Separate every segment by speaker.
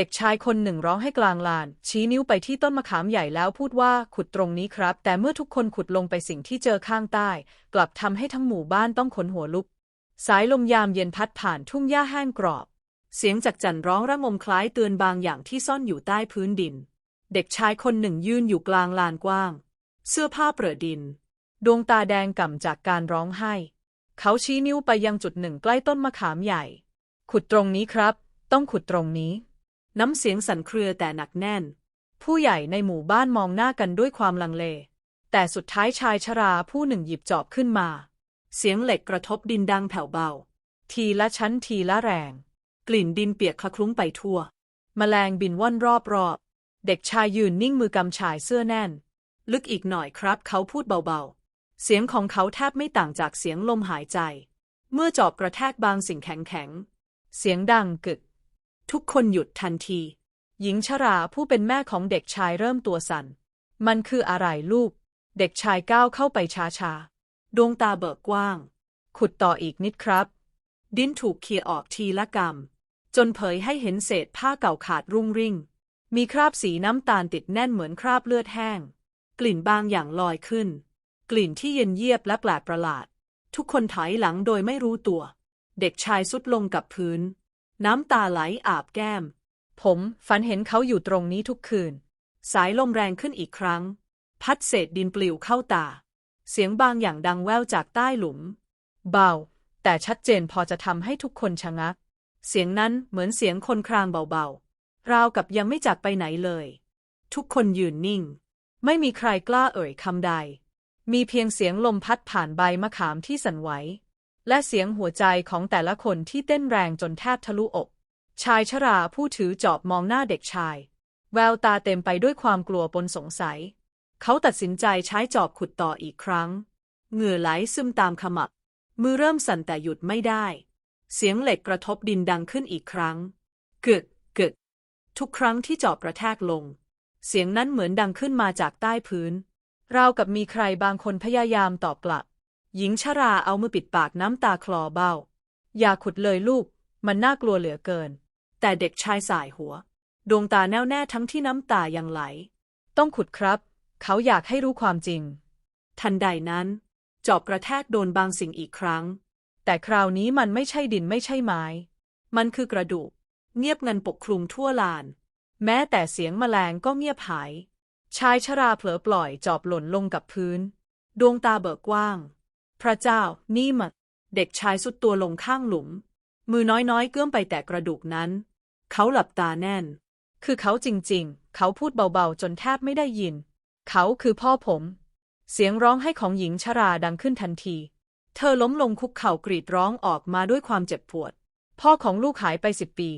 Speaker 1: เด็กชายคนหนึ่งร้องให้กลางลาน ชี้นิ้วไปที่ต้นมะขามใหญ่แล้วพูดว่าขุดตรงนี้ครับ แต่เมื่อทุกคนขุดลงไปสิ่งที่เจอข้างใต้ กลับทำให้ทั้งหมู่บ้านต้องขนหัวลุก สายลมยามเย็นพัดผ่านทุ่งหญ้าแห้งกรอบ เสียงจากจันร้องระงมคล้ายเตือนบางอย่างที่ซ่อนอยู่ใต้พื้นดิน เด็กชายคนหนึ่งยืนอยู่กลางลานกว้าง เสื้อผ้าเปรอดิน ดวงตาแดงก่ำจากการร้องไห้ เขาชี้นิ้วไปยังจุดหนึ่งใกล้ต้นมะขามใหญ่ ขุดตรงนี้ครับ ต้องขุดตรงนี้ น้ำเสียงสั่นเครือแต่หนักแน่น ผู้ใหญ่ในหมู่บ้านมองหน้ากันด้วยความลังเล แต่สุดท้ายชายชราผู้หนึ่งหยิบจอบขึ้นมา เสียงเหล็กกระทบดินดังแผ่วเบา ทีละชั้นทีละแรง กลิ่นดินเปียกคละคลุ้งไปทั่วแมลงบินว่อนรอบๆ เด็กชายยืนนิ่งมือกำชายเสื้อแน่น ลึกอีกหน่อยครับเขาพูดเบาๆ เสียงของเขาแทบไม่ต่างจากเสียงลมหายใจ เมื่อจอบกระแทกบางสิ่งแข็งๆ เสียงดังกึก ทุกคนหยุดทันที หญิงชราผู้เป็นแม่ของเด็กชายเริ่มตัวสัน่น มันคืออะไรลูก เด็กชายก้าวเข้าไปช้าๆ ดวงตาเบิกกว้าง ขุดต่ออีกนิดครับ ดินถูกเขี่ยออกทีละกำจนเผยให้เห็นเศษผ้าเก่าขาดรุ่งริ่ง มีคราบสีน้ำตาลติดแน่นเหมือนคราบเลือดแห้ง กลิ่นบางอย่างลอยขึ้น กลิ่นที่เย็นเยียบและแปลกประหลาด ทุกคนถอยหลังโดยไม่รู้ตัว เด็กชายสุดลงกับพื้น น้ำตาไหลอาบแก้ม ผมฝันเห็นเขาอยู่ตรงนี้ทุกคืน สายลมแรงขึ้นอีกครั้ง พัดเศษดินปลิวเข้าตา เสียงบางอย่างดังแว่วจากใต้หลุม เบา แต่ชัดเจนพอจะทำให้ทุกคนชะงัก เสียงนั้นเหมือนเสียงคนครางเบาๆ ราวกับยังไม่จากไปไหนเลย ทุกคนยืนนิ่ง ไม่มีใครกล้าเอ่ยคำใด มีเพียงเสียงลมพัดผ่านใบมะขามที่สั่นไหว และเสียงหัวใจของแต่ละคนที่เต้นแรงจนแทบทะลุอก ชายชราผู้ถือจอบมองหน้าเด็กชาย แววตาเต็มไปด้วยความกลัวปนสงสัย เขาตัดสินใจใช้จอบขุดต่ออีกครั้ง เหงื่อไหลซึมตามขมับ มือเริ่มสั่นแต่หยุดไม่ได้ เสียงเหล็กกระทบดินดังขึ้นอีกครั้ง กึกกึก ทุกครั้งที่จอบกระแทกลง เสียงนั้นเหมือนดังขึ้นมาจากใต้พื้น ราวกับมีใครบางคนพยายามตอบกลับ หญิงชราเอามือปิดปากน้ำตาคลอเบ้า อย่าขุดเลยลูก มันน่ากลัวเหลือเกิน แต่เด็กชายสายหัว ดวงตาแน่วแน่ทั้งที่น้ำตายังไหล ต้องขุดครับ เขาอยากให้รู้ความจริง ทันใดนั้น จอบกระแทกโดนบางสิ่งอีกครั้ง แต่คราวนี้มันไม่ใช่ดินไม่ใช่ไม้ มันคือกระดูก เงียบงันปกคลุมทั่วลาน แม้แต่เสียงแมลงก็เงียบหาย ชายชราเผลอปล่อยจอบหล่นลงกับพื้น ดวงตาเบิกกว้าง พระเจ้า นี่มันเด็กชายสุดตัวลงข้างหลุม มือน้อยๆเกื้อมไปแต่กระดูกนั้น เขาหลับตาแน่น คือเขาจริงๆ เขาพูดเบาๆ จนแทบไม่ได้ยิน เขาคือพ่อผม เสียงร้องให้ของหญิงชราดังขึ้นทันที เธอล้มลงคุกเข่ากรีดร้องออกมาด้วยความเจ็บปวด พ่อของลูกหายไปสิบปี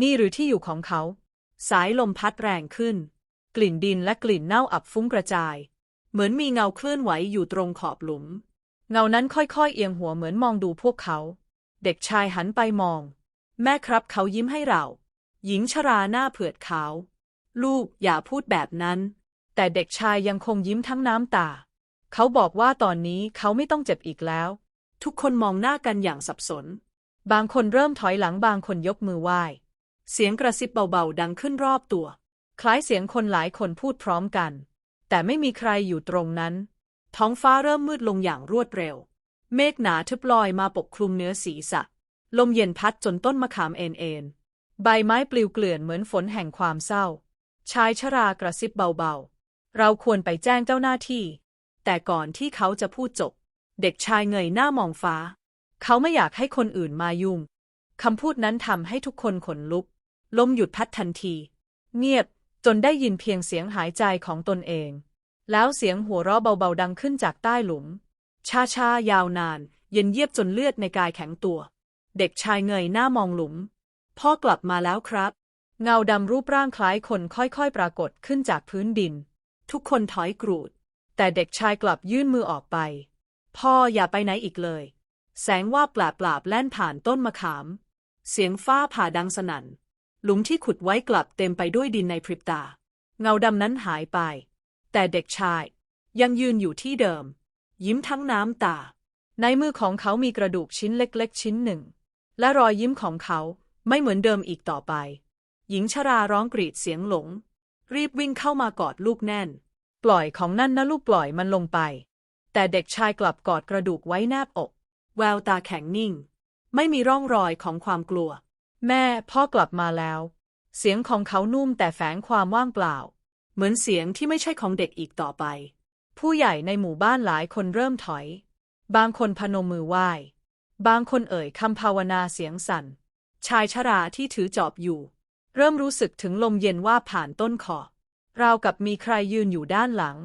Speaker 1: นี่หรือที่อยู่ของเขา สายลมพัดแรงขึ้น กลิ่นดินและกลิ่นเน่าอับฟุ้งกระจาย เหมือนมีเงาเคลื่อนไหวอยู่ตรงขอบหลุม เงานั้นค่อยๆเอียงหัวเหมือนมองดูพวกเขา เด็กชายหันไปมอง แม่ครับเขายิ้มให้เรา หญิงชราหน้าเผือดขาว ลูกอย่าพูดแบบนั้น แต่เด็กชายยังคงยิ้มทั้งน้ำตา เขาบอกว่าตอนนี้เขาไม่ต้องเจ็บอีกแล้ว ทุกคนมองหน้ากันอย่างสับสน บางคนเริ่มถอยหลังบางคนยกมือไหว้ เสียงกระซิบเบาๆดังขึ้นรอบตัว คล้ายเสียงคนหลายคนพูดพร้อมกัน แต่ไม่มีใครอยู่ตรงนั้น ท้องฟ้าเริ่มมืดลงอย่างรวดเร็ว เมฆหนาทึบลอยมาปกคลุมเนื้อศีรษะ ลมเย็นพัดจนต้นมะขามเอ็นเอ็นใบไม้ปลิวเกลื่อนเหมือนฝนแห่งความเศร้า ชายชรากระซิบเบาๆ เราควรไปแจ้งเจ้าหน้าที่ แต่ก่อนที่เขาจะพูดจบ เด็กชายเงยหน้ามองฟ้า เขาไม่อยากให้คนอื่นมายุ่งคำพูดนั้นทำให้ทุกคนขนลุก ลมหยุดพัดทันที เงียบจนได้ยินเพียงเสียงหายใจของตนเอง แล้วเสียงหัวเราะเบาๆดังขึ้นจากใต้หลุม ช้าๆ ยาวนาน เย็นเยียบจนเลือดในกายแข็งตัว เด็กชายเงยหน้ามองหลุม พ่อกลับมาแล้วครับ เงาดำรูปร่างคล้ายคนค่อยๆ ปรากฏขึ้นจากพื้นดิน ทุกคนถอยกรูด แต่เด็กชายกลับยื่นมือออกไป พ่ออย่าไปไหนอีกเลย แสงว่าปลาบปลาบแล่นผ่านต้นมะขาม เสียงฟ้าผ่าดังสนั่น หลุมที่ขุดไว้กลับเต็มไปด้วยดินในพริบตา เงาดำนั้นหายไป แต่เด็กชาย ยังยืนอยู่ที่เดิม ยิ้มทั้งน้ำตา ในมือของเขามีกระดูกชิ้นเล็กๆ ชิ้นหนึ่ง และรอยยิ้มของเขาไม่เหมือนเดิมอีกต่อไป
Speaker 2: หญิงชราร้องกรีดเสียงหลง รีบวิ่งเข้ามากอดลูกแน่น
Speaker 1: ปล่อยของนั่นนะลูกปล่อยมันลงไป แต่เด็กชายกลับกอดกระดูกไว้แนบอก
Speaker 2: แววตาแข็งนิ่ง ไม่มีร่องรอยของความกลัว
Speaker 1: แม่พ่อกลับมาแล้ว เสียงของเขานุ่มแต่แฝงความว่างเปล่า
Speaker 2: เหมือนเสียงที่ไม่ใช่ของเด็กอีกต่อไป
Speaker 1: ผู้ใหญ่ในหมู่บ้านหลายคนเริ่มถอย บางคนพนมมือไหว้ บางคนเอ่ยคำภาวนาเสียงสั่น
Speaker 2: ชายชราที่ถือจอบอยู่
Speaker 1: เริ่มรู้สึกถึงลมเย็นว่าผ่านต้นคอราวกับมีใครยืนอยู่ด้านหลัง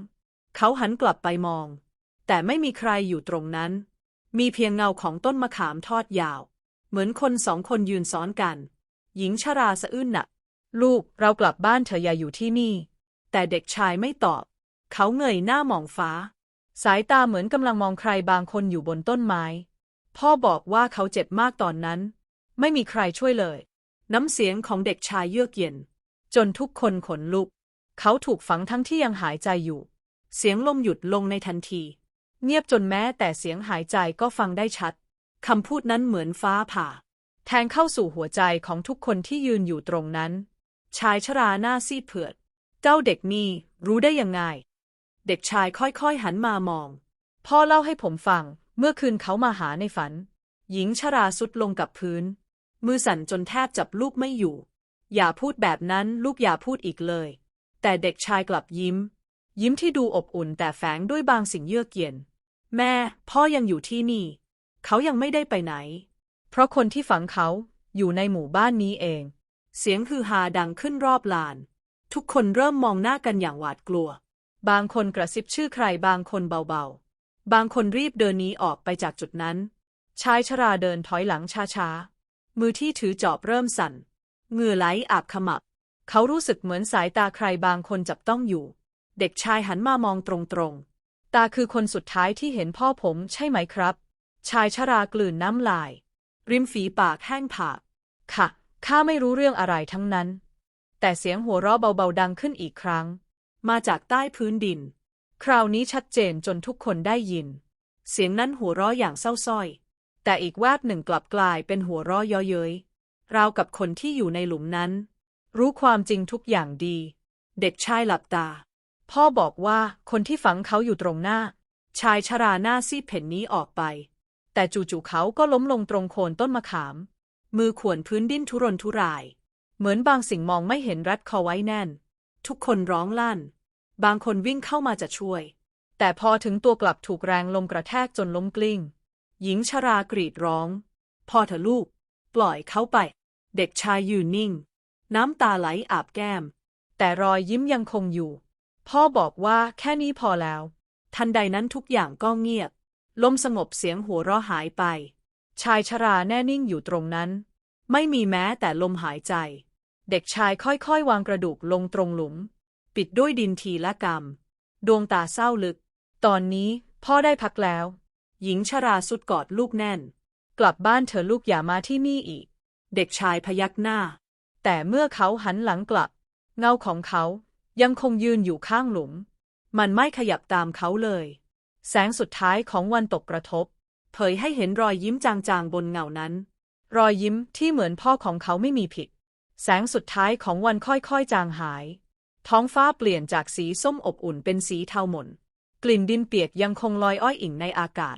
Speaker 2: เขาหันกลับไปมอง แต่ไม่มีใครอยู่ตรงนั้น มีเพียงเงาของต้นมะขามทอดยาว เหมือนคนสองคนยืนซ้อนกัน หญิงชราสะอื้นหนัก
Speaker 1: ลูกเรากลับบ้านเถออย่าอยู่ที่นี่
Speaker 2: แต่เด็กชายไม่ตอบ เขาเงยหน้ามองฟ้า
Speaker 1: สายตาเหมือนกำลังมองใครบางคนอยู่บนต้นไม้ พ่อบอกว่าเขาเจ็บมากตอนนั้น ไม่มีใครช่วยเลย
Speaker 2: น้ำเสียงของเด็กชายเยือกเย็น
Speaker 1: จนทุกคนขนลุก เขาถูกฝังทั้งที่ยังหายใจอยู่
Speaker 2: เสียงลมหยุดลงในทันที
Speaker 1: เงียบจนแม้แต่เสียงหายใจก็ฟังได้ชัด
Speaker 2: คำพูดนั้นเหมือนฟ้าผ่า
Speaker 1: แทงเข้าสู่หัวใจของทุกคนที่ยืนอยู่ตรงนั้น
Speaker 2: ชายชราหน้าซีดเผือด เจ้าเด็กนี่รู้ได้ยังไง เด็กชายค่อยๆหันมามอง
Speaker 1: พ่อเล่าให้ผมฟัง เมื่อคืนเขามาหาในฝัน
Speaker 2: หญิงชราสุดลงกับพื้น มือสั่นจนแทบจับลูกไม่อยู่ อย่าพูดแบบนั้นลูกอย่าพูดอีกเลย แต่เด็กชายกลับยิ้ม ยิ้มที่ดูอบอุ่นแต่แฝงด้วยบางสิ่งเยือกเย็น แม่ พ่อยังอยู่ที่นี่ เขายังไม่ได้ไปไหน
Speaker 1: เพราะคนที่ฝังเขาอยู่ในหมู่บ้านนี้เอง
Speaker 2: เสียงฮือฮาดังขึ้นรอบลาน ทุกคนเริ่มมองหน้ากันอย่างหวาดกลัว
Speaker 1: บางคนกระซิบชื่อใครบางคนเบาๆ
Speaker 2: บางคนรีบเดินหนีออกไปจากจุดนั้น
Speaker 1: ชายชราเดินถอยหลังช้าๆ
Speaker 2: มือที่ถือจอบเริ่มสั่นเหงื่อไหลอาบขมับ
Speaker 1: เขารู้สึกเหมือนสายตาใครบางคนจับต้องอยู่
Speaker 2: เด็กชายหันมามองตรงๆ
Speaker 1: ตาคือคนสุดท้ายที่เห็นพ่อผมใช่ไหมครับ ชายชรากลืนน้ำลาย
Speaker 2: ริมฝีปากแห้งผาก
Speaker 1: ค่ะ ข้าไม่รู้เรื่องอะไรทั้งนั้น แต่เสียงหัวเราะเบาๆดังขึ้นอีกครั้ง
Speaker 2: มาจากใต้พื้นดิน
Speaker 1: คราวนี้ชัดเจนจนทุกคนได้ยิน
Speaker 2: เสียงนั้นหัวเราะอย่างเศร้าส้อย
Speaker 1: แต่อีกแวบหนึ่งกลับกลายเป็นหัวเราะเยาะเย้ย
Speaker 2: ราวกับคนที่อยู่ในหลุมนั้น
Speaker 1: รู้ความจริงทุกอย่างดี
Speaker 2: เด็กชายหลับตา
Speaker 1: พ่อบอกว่าคนที่ฝังเขาอยู่ตรงหน้า
Speaker 2: ชายชราหน้าซีดเพ่นนี้ออกไป
Speaker 1: แต่จู่ๆเขาก็ล้มลงตรงโคนต้นมะขาม
Speaker 2: มือขวนพื้นดิ้นทุรนทุราย
Speaker 1: เหมือนบางสิ่งมองไม่เห็นรัดคอไว้แน่น
Speaker 2: ทุกคนร้องลั่น บางคนวิ่งเข้ามาจะช่วย
Speaker 1: แต่พอถึงตัวกลับถูกแรงลมกระแทกจนล้มกลิ้ง
Speaker 2: หญิงชรากรีดร้อง พ่อเถอะลูก ปล่อยเขาไป เด็กชายยืนนิ่ง น้ำตาไหลอาบแก้ม
Speaker 1: แต่รอยยิ้มยังคงอยู่ พ่อบอกว่าแค่นี้พอแล้ว
Speaker 2: ทันใดนั้นทุกอย่างก็เงียบ ลมสงบเสียงหัวเราะหายไป
Speaker 1: ชายชราแน่นิ่งอยู่ตรงนั้น
Speaker 2: ไม่มีแม้แต่ลมหายใจ
Speaker 1: เด็กชายค่อยๆ วางกระดูกลงตรงหลุม
Speaker 2: ปิดด้วยดินทีละกรรม ดวงตาเศร้าลึก
Speaker 1: ตอนนี้พ่อได้พักแล้ว
Speaker 2: หญิงชราสุดกอดลูกแน่น
Speaker 1: กลับบ้านเถอลูกอย่ามาที่นี่อีก
Speaker 2: เด็กชายพยักหน้า
Speaker 1: แต่เมื่อเขาหันหลังกลับ เงาของเขายังคงยืนอยู่ข้างหลุม
Speaker 2: มันไม่ขยับตามเขาเลย
Speaker 1: แสงสุดท้ายของวันตกกระทบ
Speaker 2: เผยให้เห็นรอยยิ้มจางๆบนเงานั้น
Speaker 1: รอยยิ้มที่เหมือนพ่อของเขาไม่มีผิด แสงสุดท้ายของวันค่อยๆ จางหาย ท้องฟ้าเปลี่ยนจากสีส้มอบอุ่นเป็นสีเทาหม่น กลิ่นดินเปียกยังคงลอยอ้อยอิ่งในอากาศ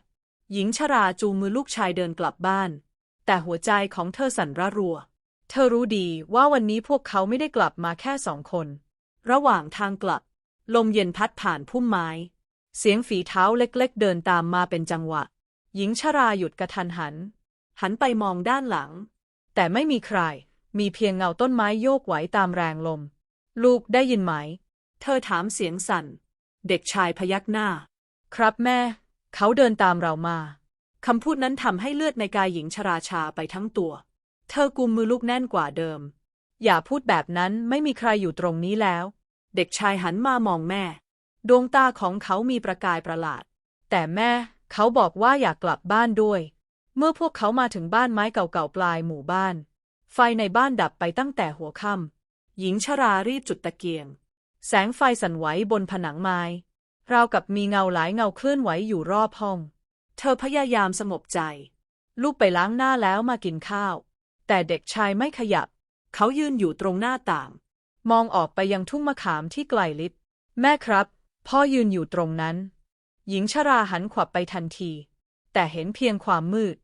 Speaker 1: หญิงชราจูงมือลูกชายเดินกลับบ้าน แต่หัวใจของเธอสั่นระรัว เธอรู้ดีว่าวันนี้พวกเขาไม่ได้กลับมาแค่สองคน
Speaker 2: ระหว่างทางกลับ ลมเย็นพัดผ่านพุ่มไม้ เสียงฝีเท้าเล็กๆ เดินตามมาเป็นจังหวะ หญิงชราหยุดกระทันหัน หันไปมองด้านหลัง
Speaker 1: แต่ไม่มีใคร มีเพียงเงาต้นไม้โยกไหวตามแรงลม ลูกได้ยินไหม
Speaker 2: เธอถามเสียงสั่น เด็กชายพยักหน้า
Speaker 1: ครับแม่ เขาเดินตามเรามา
Speaker 2: คำพูดนั้นทำให้เลือดในกายหญิงชราชาไปทั้งตัว เธอกุมมือลูกแน่นกว่าเดิม
Speaker 1: อย่าพูดแบบนั้นไม่มีใครอยู่ตรงนี้แล้ว
Speaker 2: เด็กชายหันมามองแม่ ดวงตาของเขามีประกายประหลาด
Speaker 1: แต่แม่เขาบอกว่าอยากกลับบ้านด้วย เมื่อพวกเขามาถึงบ้านไม้เก่าๆปลายหมู่บ้าน ไฟในบ้านดับไปตั้งแต่หัวค่ำหญิงชรารีบจุดตะเกียง แสงไฟสั่นไหวบนผนังไม้ ราวกับมีเงาหลายเงาเคลื่อนไหวอยู่รอบห้อง เธอพยายามสงบใจ ลูกไปล้างหน้าแล้วมากินข้าว แต่เด็กชายไม่ขยับ
Speaker 2: เขายืนอยู่ตรงหน้าต่าง
Speaker 1: มองออกไปยังทุ่งมะขามที่ไกลลิบ แม่ครับ พ่อยืนอยู่ตรงนั้น หญิงชราหันขวับไปทันที แต่เห็นเพียงความมืด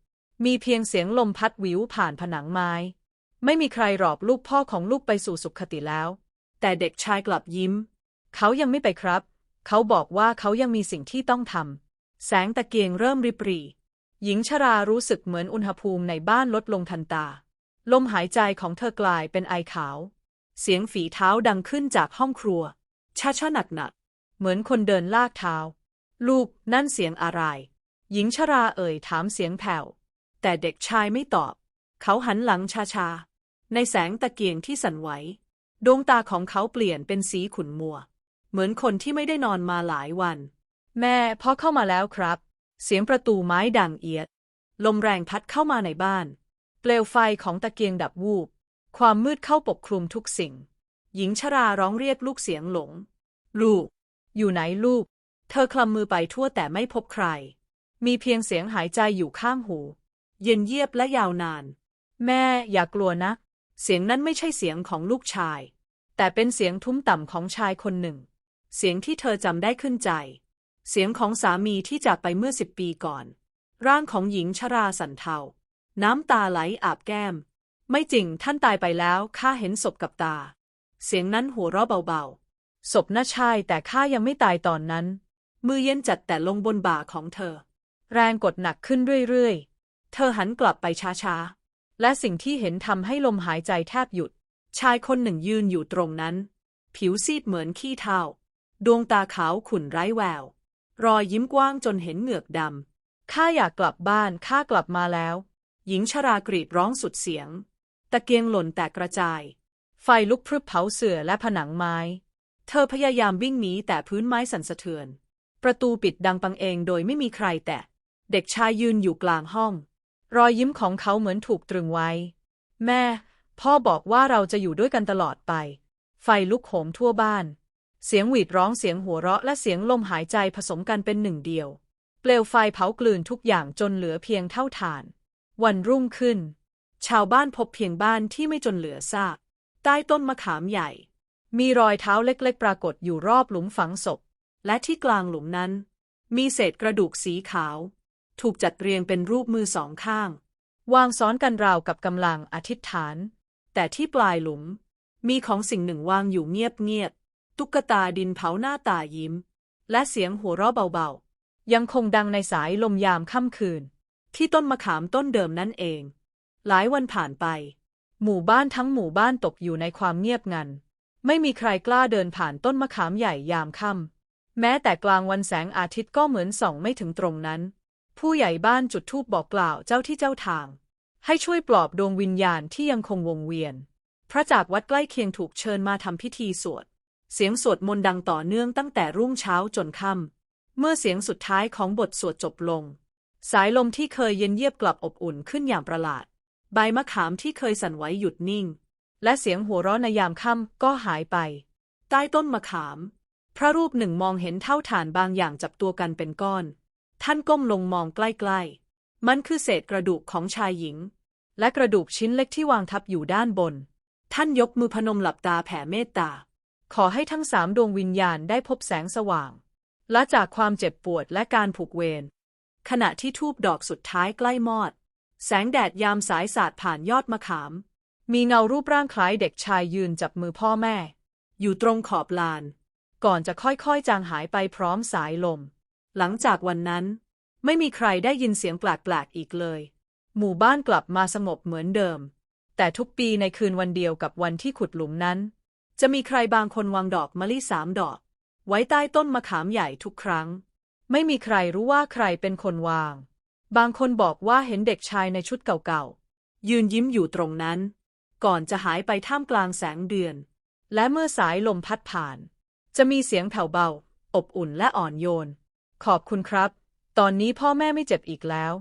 Speaker 1: มีเพียงเสียงลมพัดวิวผ่านผนังไม้ ไม่มีใครหลอกลูกพ่อของลูกไปสู่สุขติแล้ว
Speaker 2: แต่เด็กชายกลับยิ้ม
Speaker 1: เขายังไม่ไปครับ เขาบอกว่าเขายังมีสิ่งที่ต้องทำ แสงตะเกียงเริ่มริบหรี่หญิงชรารู้สึกเหมือนอุณหภูมิในบ้านลดลงทันตา ลมหายใจของเธอกลายเป็นไอขาว
Speaker 2: เสียงฝีเท้าดังขึ้นจากห้องครัว ช้าช้าหนักหนัก
Speaker 1: เหมือนคนเดินลากเท้า ลูกนั่นเสียงอะไร หญิงชราเอ่ยถามเสียงแผ่ว
Speaker 2: แต่เด็กชายไม่ตอบ เขาหันหลังช้าช้าๆ ในแสงตะเกียงที่สั่นไหว ดวงตาของเขาเปลี่ยนเป็นสีขุ่นมัว เหมือนคนที่ไม่ได้นอนมาหลายวัน
Speaker 1: แม่พ่อเข้ามาแล้วครับ เสียงประตูไม้ดังเอียด
Speaker 2: ลมแรงพัดเข้ามาในบ้าน
Speaker 1: เปลวไฟของตะเกียงดับวูบ ความมืดเข้าปกคลุมทุกสิ่ง
Speaker 2: หญิงชราร้องเรียกลูกเสียงหลง ลูก
Speaker 1: อยู่ไหนลูก
Speaker 2: เธอคลำมือไปทั่วแต่ไม่พบใคร
Speaker 1: มีเพียงเสียงหายใจอยู่ข้างหู
Speaker 2: เย็นเยียบและยาวนาน
Speaker 1: แม่อย่ากลัวนะ
Speaker 2: เสียงนั้นไม่ใช่เสียงของลูกชาย
Speaker 1: แต่เป็นเสียงทุ้มต่ำของชายคนหนึ่ง
Speaker 2: เสียงที่เธอจำได้ขึ้นใจ เสียงของสามีที่จากไปเมื่อสิบปีก่อน ร่างของหญิงชราสันเทา น้ำตาไหลอาบแก้ม ไม่จริงท่านตายไปแล้วข้าเห็นศพกับตา เสียงนั้นหัวเราะเบาๆ
Speaker 1: ศพน่าใช่แต่ข้ายังไม่ตายตอนนั้น
Speaker 2: มือเย็นจัดแต่ลงบนบ่าของเธอ
Speaker 1: แรงกดหนักขึ้นเรื่อยๆ
Speaker 2: เธอหันกลับไปช้า
Speaker 1: ๆ และสิ่งที่เห็นทำให้ลมหายใจแทบหยุด
Speaker 2: ชายคนหนึ่งยืนอยู่ตรงนั้น ผิวซีดเหมือนขี้เถ้าดวงตาขาวขุ่นไร้แวว รอยยิ้มกว้างจนเห็นเหงือกดำ
Speaker 1: ข้าอยากกลับบ้านข้ากลับมาแล้ว
Speaker 2: หญิงชรากรีดร้องสุดเสียง ตะเกียงหล่นแตกกระจาย
Speaker 1: ไฟลุกพรึบเผาเสื่อและผนังไม้
Speaker 2: เธอพยายามวิ่งหนีแต่พื้นไม้สั่นสะเทือน
Speaker 1: ประตูปิดดังปังเองโดยไม่มีใครแตะ
Speaker 2: เด็กชายยืนอยู่กลางห้อง
Speaker 1: รอยยิ้มของเขาเหมือนถูกตรึงไว้ แม่ พ่อบอกว่าเราจะอยู่ด้วยกันตลอดไป ไฟลุกโหมทั่วบ้าน เสียงหวีดร้องเสียงหัวเราะและเสียงลมหายใจผสมกันเป็นหนึ่งเดียว เปลวไฟเผากลืนทุกอย่างจนเหลือเพียงเท่าฐาน วันรุ่งขึ้น
Speaker 2: ชาวบ้านพบเพียงบ้านที่ไม่จนเหลือซาก ใต้ต้นมะขามใหญ่
Speaker 1: มีรอยเท้าเล็กๆ ปรากฏอยู่รอบหลุมฝังศพ
Speaker 2: และที่กลางหลุมนั้น มีเศษกระดูกสีขาว ถูกจัดเรียงเป็นรูปมือสองข้าง
Speaker 1: วางซ้อนกันราวกับกำลังอธิษฐาน
Speaker 2: แต่ที่ปลายหลุม มีของสิ่งหนึ่งวางอยู่เงียบๆตุ๊กตาดินเผาหน้าตายิ้ม และเสียงหัวเราะเบาๆ
Speaker 1: ยังคงดังในสายลมยามค่ำคืน
Speaker 2: ที่ต้นมะขามต้นเดิมนั่นเอง หลายวันผ่านไป
Speaker 1: หมู่บ้านทั้งหมู่บ้านตกอยู่ในความเงียบงัน ไม่มีใครกล้าเดินผ่านต้นมะขามใหญ่ยามค่ำแม้แต่กลางวันแสงอาทิตย์ก็เหมือนส่องไม่ถึงตรงนั้น ผู้ใหญ่บ้านจุดธูปบอกกล่าวเจ้าที่เจ้าทาง ให้ช่วยปลอบดวงวิญญาณที่ยังคงวงเวียน พระจากวัดใกล้เคียงถูกเชิญมาทำพิธีสวด เสียงสวดมนต์ดังต่อเนื่องตั้งแต่รุ่งเช้าจนค่ำเมื่อเสียงสุดท้ายของบทสวดจบลง สายลมที่เคยเย็นเยียบกลับอบอุ่นขึ้นอย่างประหลาด ใบมะขามที่เคยสั่นไหวหยุดนิ่ง และเสียงหัวเราะในยามค่ำก็หายไป ใต้ต้นมะขาม พระรูปหนึ่งมองเห็นเท่าฐานบางอย่างจับตัวกันเป็นก้อน ท่านก้มลงมองใกล้ๆ มันคือเศษกระดูกของชายหญิง และกระดูกชิ้นเล็กที่วางทับอยู่ด้านบน ท่านยกมือพนมหลับตาแผ่เมตตา ขอให้ทั้งสามดวงวิญญาณได้พบแสงสว่าง และจากความเจ็บปวดและการผูกเวร ขณะที่ทูบดอกสุดท้ายใกล้มอด แสงแดดยามสายสาดผ่านยอดมะขาม มีเงารูปร่างคล้ายเด็กชายยืนจับมือพ่อแม่ อยู่ตรงขอบลาน ก่อนจะค่อยๆจางหายไปพร้อมสายลม หลังจากวันนั้น ไม่มีใครได้ยินเสียงแปลกๆอีกเลย หมู่บ้านกลับมาสงบเหมือนเดิม แต่ทุกปีในคืนวันเดียวกับวันที่ขุดหลุมนั้น จะมีใครบางคนวางดอกมะลิสามดอก ไว้ใต้ต้นมะขามใหญ่ทุกครั้ง ไม่มีใครรู้ว่าใครเป็นคนวาง บางคนบอกว่าเห็นเด็กชายในชุดเก่าๆยืนยิ้มอยู่ตรงนั้น ก่อนจะหายไปท่ามกลางแสงเดือน และเมื่อสายลมพัดผ่าน จะมีเสียงแผ่วเบา อบอุ่นและอ่อนโยน ขอบคุณครับ ตอนนี้พ่อแม่ไม่เจ็บอีกแล้ว